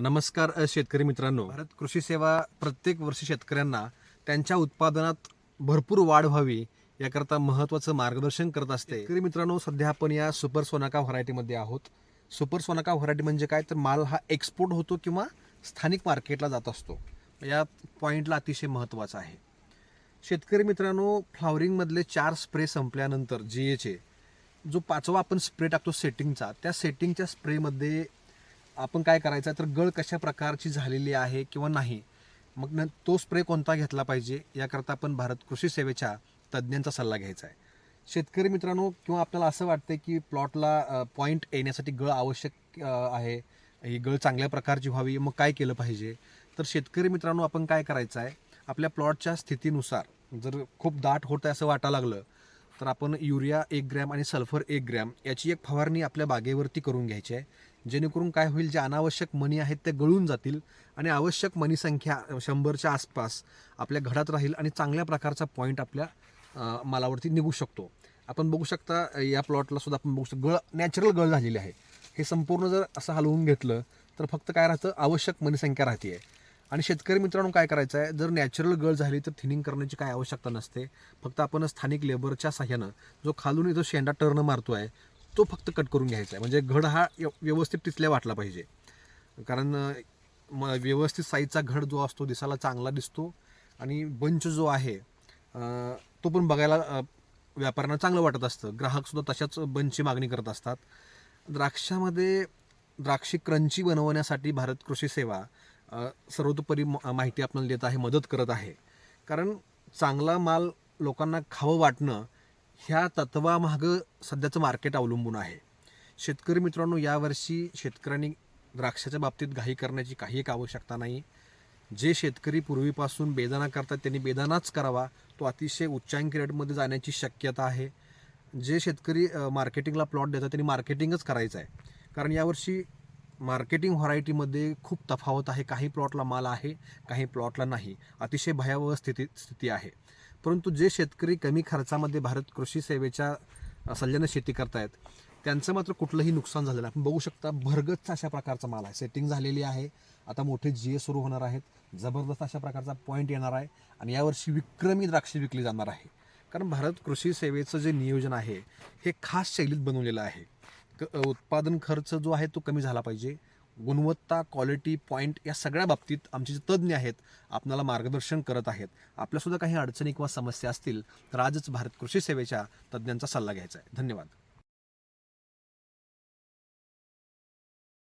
नमस्कार शेतकरी मित्रांनो. भारत कृषी सेवा प्रत्येक वर्षी शेतकऱ्यांना त्यांच्या उत्पादनात भरपूर वाढ व्हावी याकरता महत्त्वाचं मार्गदर्शन करत असते. शेतकरी मित्रांनो सध्या आपण या सुपर सोनाका व्हरायटीमध्ये आहोत. सुपर सोनाका व्हरायटी म्हणजे काय? तर माल हा एक्सपोर्ट होतो किंवा स्थानिक मार्केटला जात असतो. या पॉईंटला अतिशय महत्त्वाचा आहे. शेतकरी मित्रांनो फ्लॉवरिंगमधले चार स्प्रे संपल्यानंतर जी एचे जो पाचवा आपण स्प्रे टाकतो सेटिंगचा त्या सेटिंगच्या स्प्रेमध्ये आपण काय करायचं तर गळ कशा प्रकारची झालेली आहे किंवा नाही मग न तो स्प्रे कोणता घेतला पाहिजे याकरता आपण भारत कृषी सेवेच्या तज्ज्ञांचा सल्ला घ्यायचा आहे. शेतकरी मित्रांनो किंवा आपल्याला असं वाटतं की प्लॉटला पॉईंट येण्यासाठी गळ आवश्यक आहे ही गळ चांगल्या प्रकारची व्हावी मग काय केलं पाहिजे? तर शेतकरी मित्रांनो आपण काय करायचं आहे? आपल्या प्लॉटच्या स्थितीनुसार जर खूप दाट होत आहे असं वाटायला लागलं तर आपण युरिया एक ग्रॅम आणि सल्फर एक ग्रॅम याची एक फवारणी आपल्या बागेवरती करून घ्यायची आहे. जेणेकरून काय होईल जे अनावश्यक मनी आहेत ते गळून जातील आणि आवश्यक मनी संख्या शंभरच्या आसपास आपल्या घरात राहील आणि चांगल्या प्रकारचा पॉईंट आपल्या मालावरती निघू शकतो. आपण बघू शकता या प्लॉटला सुद्धा आपण बघू शकतो गळ नॅचरल गळ झालेली आहे. हे संपूर्ण जर असं हलवून घेतलं तर फक्त काय राहतं? आवश्यक मनीसंख्या संख्या राहते आणि शेतकरी मित्रांनो काय करायचं आहे जर नॅचरल गळ झाली तर थिनिंग करण्याची काय आवश्यकता नसते. फक्त आपण स्थानिक लेबरच्या साह्यानं जो खालून इथं शेंडा टर्न मारतो आहे तो फक्त कट करून घ्यायचा आहे. म्हणजे घड हा व्यवस्थित टिचल्या वाटला पाहिजे. कारण म व्यवस्थित साईजचा घड जो असतो दिसायला चांगला दिसतो. आणि बंच जो आहे तो पण बघायला व्यापाऱ्यांना चांगलं वाटत असतं. ग्राहकसुद्धा तशाच बंचची मागणी करत असतात. द्राक्षामध्ये द्राक्षी क्रंची बनवण्यासाठी भारत कृषी सेवा सर्वतोपरी म- माहिती आपल्याला देत आहे मदत करत आहे. कारण चांगला माल लोकांना खावं वाटणं ह्या तत्वामागं सध्याचं मार्केट अवलंबून आहे. शेतकरी मित्रांनो यावर्षी शेतकऱ्यांनी द्राक्षाच्या बाबतीत घाई करण्याची काही एक आवश्यकता नाही. जे शेतकरी पूर्वीपासून बेदाना करतात त्यांनी बेदानाच करावा. तो अतिशय उच्चांकी रेटमध्ये जाण्याची शक्यता आहे. जे शेतकरी मार्केटिंगला प्लॉट देतात त्यांनी मार्केटिंगच करायचं आहे. कारण यावर्षी मार्केटिंग व्हरायटीमध्ये खूप तफावत आहे. काही प्लॉटला माल आहे काही प्लॉटला नाही. अतिशय भयावह स्थिती स्थिती आहे. परंतु जे शेतकरी कमी खर्चामध्ये भारत कृषी सेवेच्या सल्ल्यानं शेती करतायत त्यांचं मात्र कुठलंही नुकसान झालेलं नाही. आपण बघू शकता भरगच्च अशा प्रकारचा माल आहे. सेटिंग झालेली आहे. आता मोठे जी ए सुरू होणार आहेत. जबरदस्त अशा प्रकारचा पॉईंट येणार आहे. आणि यावर्षी विक्रमी द्राक्षे विकली जाणार आहे. कारण भारत कृषी सेवेचं जे नियोजन आहे हे खास शैलीत बनवलेलं आहे. क- उत्पादन खर्च जो आहे तो कमी झाला पाहिजे. गुणवत्ता क्वालिटी पॉईंट या सगळ्या बाबतीत आमचे जे तज्ज्ञ आहेत आपणाला मार्गदर्शन करत आहेत. आपल्यासुद्धा काही अडचणी किंवा समस्या असतील तर आजच भारत कृषी सेवेच्या तज्ज्ञांचा सल्ला घ्यायचा आहे. धन्यवाद.